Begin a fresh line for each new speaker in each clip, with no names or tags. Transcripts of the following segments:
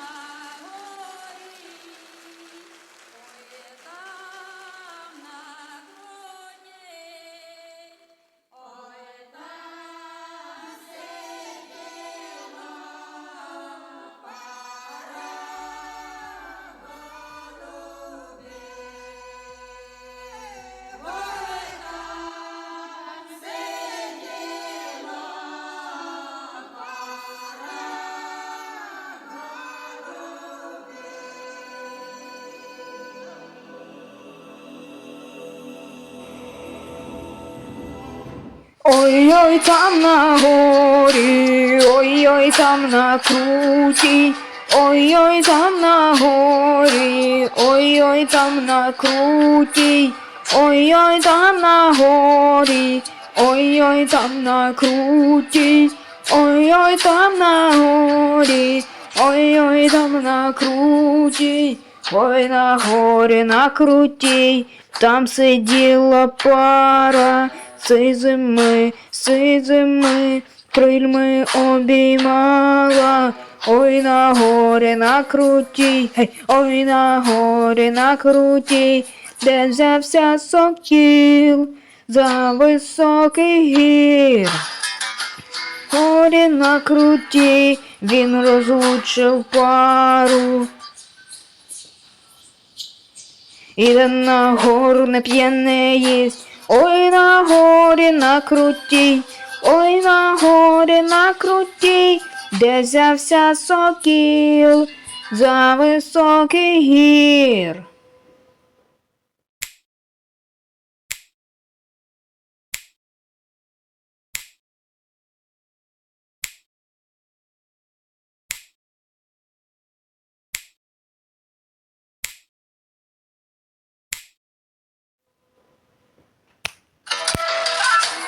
Allah. Ой-ой, там на горі, ой-ой, там на круті, ой-ой, там на горі, ой-ой, там на круті, ой-ой, там на горі, ой-ой, там на круті, ой-ой, там на горі, ой-ой, там на круті, ой на горі на круті, там сиділа пара. Сизими, сизими, крильми обіймала, ой на горі на круті, гей, ой на горі на круті, де взявся сокіл за високий гір. Горі на круті, він розлучив пару. Іде на гору не п'є, не їсть. Ой на горі на крутій, ой на горі на крутій, де взявся сокіл за високий гір.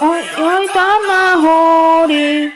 Ой-ой там на горі.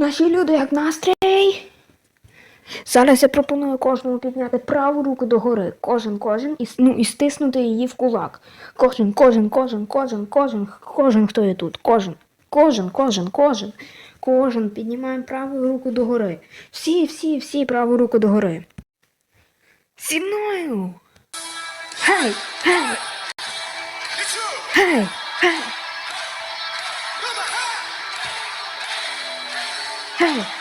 Наші люди, як настрій. Зараз я пропоную кожному підняти праву руку догори. Кожен, кожен, і, ну, і стиснути її в кулак. Кожен, кожен, кожен, кожен, кожен, кожен, хто є тут. Кожен, кожен, кожен, кожен. Кожен. Піднімаємо праву руку догори. Всі, всі, всі праву руку догори. Зі мною. Гей, гей. Гей, гей.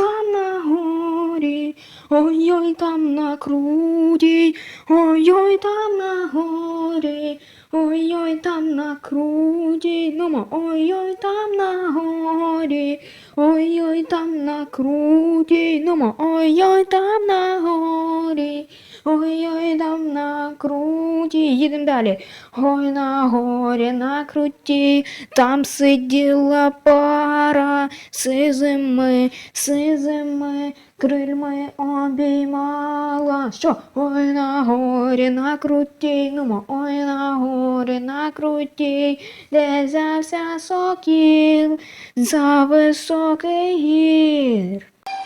Там на горі, ой-ой там на круті, ой-ой там на горі, ой-ой там на круті, Нумо ой-ой там на горі, ой-ой там на круті, ну ой-ой там на горі, Ой-ой, там на круті. Їдемо далі. Ой, на горі на круті, там сиділа пара, сизими, сизими, крильми обіймала. Що? Ой, на горі на круті, нумо, ой, на горі на круті, де взявся сокіл за високий гір.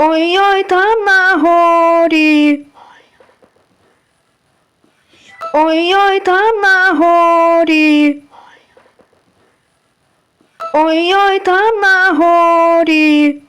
Ой-ой, там на горі. Ой-ой, там на горі. Ой-ой, там на горі.